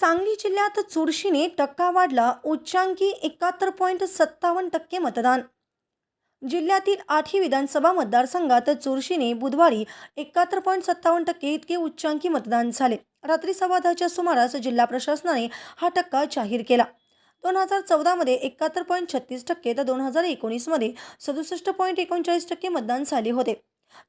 सांगली जिल्ह्यात चुरशीने टक्का वाढला. उच्चांकी एकाहत्तर पॉईंट सत्तावन्न टक्के मतदान. जिल्ह्यातील आठही विधानसभा मतदारसंघात चुरशीने बुधवारी एकाहत्तर पॉईंट सत्तावन्न टक्के इतके उच्चांकी मतदान झाले. रात्री सव्वा दहाच्या सुमारास जिल्हा प्रशासनाने हा टक्का जाहीर केला. दोन हजार चौदामध्ये एकाहत्तर पॉईंट छत्तीस टक्के तर दोन हजार एकोणीसमध्ये सदुसष्ट पॉईंट एकोणचाळीस टक्के मतदान झाले होते.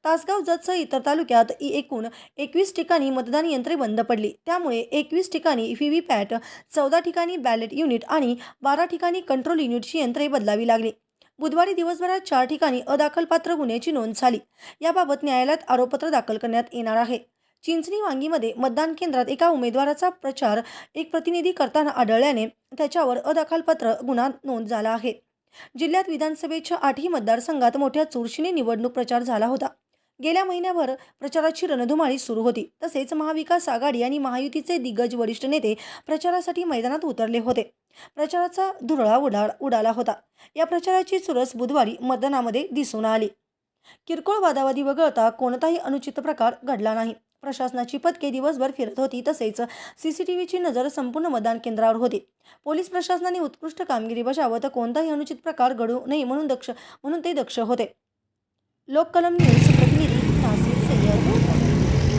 तासगाव जतसह इतर तालुक्यात एकूण एकवीस ठिकाणी मतदान यंत्रे बंद पडली. त्यामुळे एकवीस ठिकाणी व्ही व्ही पॅट चौदा ठिकाणी बॅलेट युनिट आणि बारा ठिकाणी कंट्रोल युनिटची यंत्रे बदलावी लागली. बुधवारी दिवसभरात चार ठिकाणी अदाखलपात्र गुन्ह्याची नोंद झाली. याबाबत न्यायालयात आरोपपत्र दाखल करण्यात येणार आहे. चिंचणी वांगीमध्ये मतदान केंद्रात एका उमेदवाराचा प्रचार एक प्रतिनिधी करताना आढळल्याने त्याच्यावर अदाखलपत्र गुन्हा नोंद झाला आहे. जिल्ह्यात विधानसभेच्या आठही मतदारसंघात मोठ्या चुरशीने निवडणूक प्रचार झाला होता. गेल्या महिन्याभर प्रचाराची रणधुमाळी सुरू होती. तसेच महाविकास आघाडी आणि महायुतीचे दिग्गज वरिष्ठ नेते प्रचारासाठी मैदानात उतरले होते. प्रचाराचा धुरळा उडा उडाला होता. या प्रचाराची चुरस बुधवारी मतदानामध्ये दिसून आली. किरकोळ वादावादी वगळता कोणताही अनुचित प्रकार घडला नाही. प्रशासनाची पथके दिवसभर फिरत होती. तसेच सी सी टी व्हीची नजर संपूर्ण मतदान केंद्रावर होती. पोलीस प्रशासनाने उत्कृष्ट कामगिरी बजावत कोणताही अनुचित प्रकार घडू नये म्हणून दक्ष म्हणून ते दक्ष होते. लोककलम न्यूज प्रतिनिधी